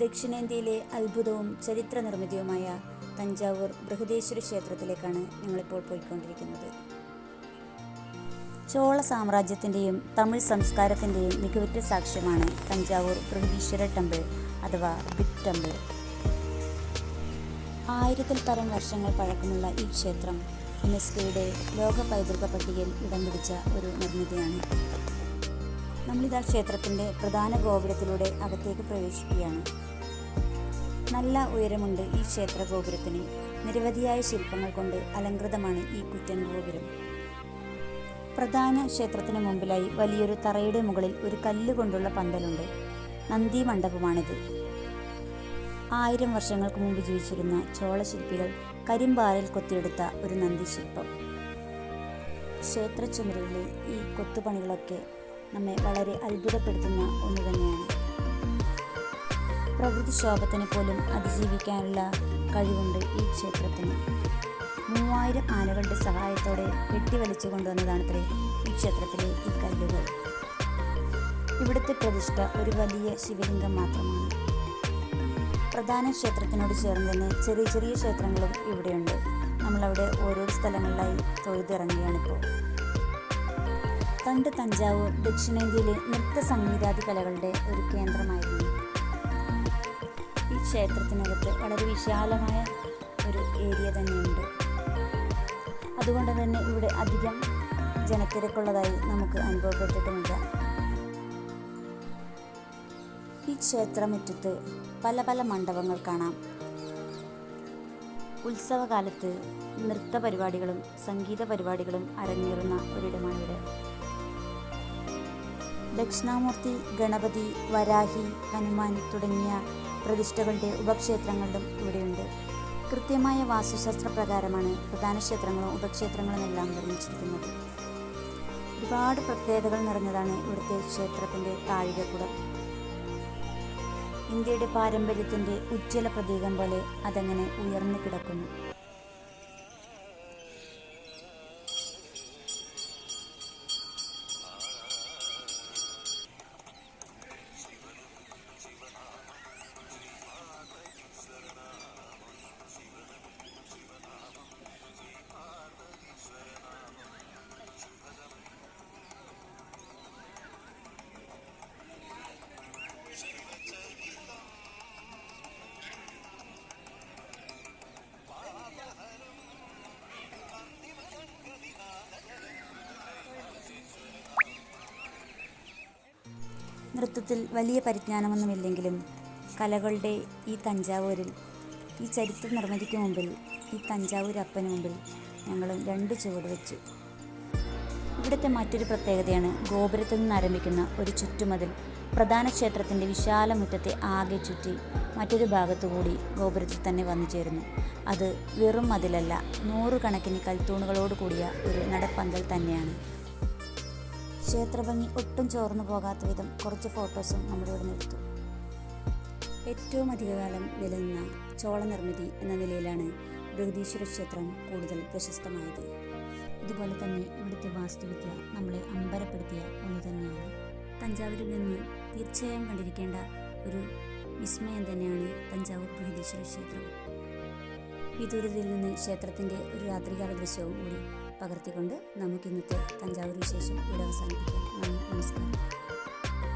ദക്ഷിണേന്ത്യയിലെ അത്ഭുതവും ചരിത്ര നിർമ്മിതിയുമായ തഞ്ചാവൂർ ബൃഹദേശ്വര ക്ഷേത്രത്തിലേക്കാണ് ഞങ്ങളിപ്പോൾ പോയിക്കൊണ്ടിരിക്കുന്നത്. ചോള സാമ്രാജ്യത്തിന്റെയും തമിഴ് സംസ്കാരത്തിന്റെയും മികവുറ്റ സാക്ഷ്യമാണ് തഞ്ചാവൂർ ബൃഹദീശ്വര ടെമ്പിൾ അഥവാ ബിഗ് ടെമ്പിൾ. ആയിരത്തിൽ പരം വർഷങ്ങൾ പഴക്കമുള്ള ഈ ക്ഷേത്രം യുനെസ്കോയുടെ ലോക പൈതൃക പട്ടികയിൽ ഇടം പിടിച്ച ഒരു നിർമ്മിതിയാണ്. നമ്മളിതാ ക്ഷേത്രത്തിന്റെ പ്രധാന ഗോപുരത്തിലൂടെ അകത്തേക്ക് പ്രവേശിക്കുകയാണ്. നല്ല ഉയരമുണ്ട് ഈ ക്ഷേത്ര ഗോപുരത്തിന്. നിരവധിയായ ശില്പങ്ങൾ കൊണ്ട് അലങ്കൃതമാണ് ഈ കുറ്റൻ ഗോപുരം. പ്രധാന ക്ഷേത്രത്തിന് മുമ്പിലായി വലിയൊരു തറയുടെ മുകളിൽ ഒരു കല്ല് കൊണ്ടുള്ള പന്തലുണ്ട്. നന്ദി മണ്ഡപമാണിത്. ആയിരം വർഷങ്ങൾക്ക് മുമ്പ് ജീവിച്ചിരുന്ന ചോളശില്പികൾ കരിമ്പാറിൽ കൊത്തിയെടുത്ത ഒരു നന്ദി ശില്പം. ക്ഷേത്ര ചുമരിലെ ഈ കൊത്തുപണികളൊക്കെ നമ്മെ വളരെ അത്ഭുതപ്പെടുത്തുന്ന ഒന്ന് തന്നെയാണ്. പ്രകൃതിക്ഷോഭത്തിന് പോലും അതിജീവിക്കാനുള്ള കഴിവുണ്ട് ഈ ക്ഷേത്രത്തിന്. മൂവായിരം ആനകളുടെ സഹായത്തോടെ കെട്ടിവലിച്ചു കൊണ്ടുവന്നതാണത്രേ ഈ ക്ഷേത്രത്തിലെ ഈ കല്ലുകൾ. ഇവിടുത്തെ പ്രതിഷ്ഠ ഒരു വലിയ ശിവലിംഗം മാത്രമാണ്. പ്രധാന ക്ഷേത്രത്തിനോട് ചേർന്ന് തന്നെ ചെറിയ ചെറിയ ക്ഷേത്രങ്ങളും ഇവിടെയുണ്ട്. നമ്മളവിടെ ഓരോ സ്ഥലങ്ങളിലായി തൊഴുതിറങ്ങുകയാണിപ്പോൾ. പണ്ട് തഞ്ചാവൂർ ദക്ഷിണേന്ത്യയിലെ നൃത്ത സംഗീതാദി കലകളുടെ ഒരു കേന്ദ്രമായിരുന്നു. ഈ ക്ഷേത്രത്തിനകത്ത് വളരെ വിശാലമായ ഒരു ഏരിയ തന്നെയുണ്ട്. അതുകൊണ്ട് തന്നെ ഇവിടെ അധികം ജനത്തിരക്കുള്ളതായി നമുക്ക് അനുഭവപ്പെട്ടിട്ടുമില്ല. ഈ ക്ഷേത്രമുറ്റത്ത് പല പല മണ്ഡപങ്ങൾ കാണാം. ഉത്സവകാലത്ത് നൃത്ത പരിപാടികളും സംഗീത പരിപാടികളും അരങ്ങേറുന്ന ഒരിടമാണിവിടെ. ദക്ഷിണാമൂർത്തി ഗണപതി വരാഹി ഹനുമാൻ തുടങ്ങിയ പ്രതിഷ്ഠകളുടെ ഉപക്ഷേത്രങ്ങളിലും ഇവിടെയുണ്ട്. കൃത്യമായ വാസ്തുശാസ്ത്ര പ്രകാരമാണ് പ്രധാന ക്ഷേത്രങ്ങളും ഉപക്ഷേത്രങ്ങളും എല്ലാം നിർമ്മിച്ചിരിക്കുന്നത്. ഒരുപാട് പ്രത്യേകതകൾ നിറഞ്ഞതാണ് ഇവിടുത്തെ ക്ഷേത്രത്തിന്റെ താഴികക്കുടം. ഇന്ത്യയുടെ പാരമ്പര്യത്തിന്റെ ഉജ്ജ്വല പ്രതീകം പോലെ അതങ്ങനെ ഉയർന്നു കിടക്കുന്നു. നൃത്തത്തിൽ വലിയ പരിജ്ഞാനമൊന്നുമില്ലെങ്കിലും കലകളുടെ ഈ തഞ്ചാവൂരിൽ ഈ ചരിത്ര നിർമ്മിതിക്ക് മുമ്പിൽ ഈ തഞ്ചാവൂർ അപ്പന് മുമ്പിൽ ഞങ്ങളും രണ്ട് ചുവട് വെച്ചു. ഇവിടുത്തെ മറ്റൊരു പ്രത്യേകതയാണ് ഗോപുരത്തിൽ നിന്ന് ആരംഭിക്കുന്ന ഒരു ചുറ്റുമതിൽ. പ്രധാന ക്ഷേത്രത്തിന്റെ വിശാല മുറ്റത്തെ ആകെ ചുറ്റി മറ്റൊരു ഭാഗത്തുകൂടി ഗോപുരത്തിൽ തന്നെ വന്നു ചേരുന്നു. അത് വെറും മതിലല്ല നൂറുകണക്കിന് കൽത്തൂണുകളോട് കൂടിയ ഒരു നടപ്പന്തൽ തന്നെയാണ്. ക്ഷേത്രഭംഗി ഒട്ടും ചോർന്നു പോകാത്ത വിധം കുറച്ച് ഫോട്ടോസും നമ്മളിവിടെ നിന്ന് എടുത്തു. ഏറ്റവും അധികകാലം നിലനിന്ന ചോള നിർമ്മിതി എന്ന നിലയിലാണ് ബൃഹദീശ്വര ക്ഷേത്രം കൂടുതൽ പ്രശസ്തമായത്. ഇതുപോലെ തന്നെ ഇവിടുത്തെ വാസ്തുവിദ്യ നമ്മളെ അമ്പരപ്പെടുത്തിയ ഒന്ന് തന്നെയാണ്. തഞ്ചാവൂരിൽ നിന്ന് തീർച്ചയായും കണ്ടിരിക്കേണ്ട ഒരു വിസ്മയം തന്നെയാണ് തഞ്ചാവൂർ ബൃഹദീശ്വര ക്ഷേത്രം. വിദൂരത്തിൽ നിന്ന് ക്ഷേത്രത്തിന്റെ ഒരു രാത്രികാല ദൃശ്യവും കൂടി പകർത്തിക്കൊണ്ട് നമുക്ക് ഇന്നത്തെ തഞ്ചാവൂർ വിശേഷം ഇവിടെ അവസാനിപ്പിക്കാം. നന്ദി നമസ്കാരം.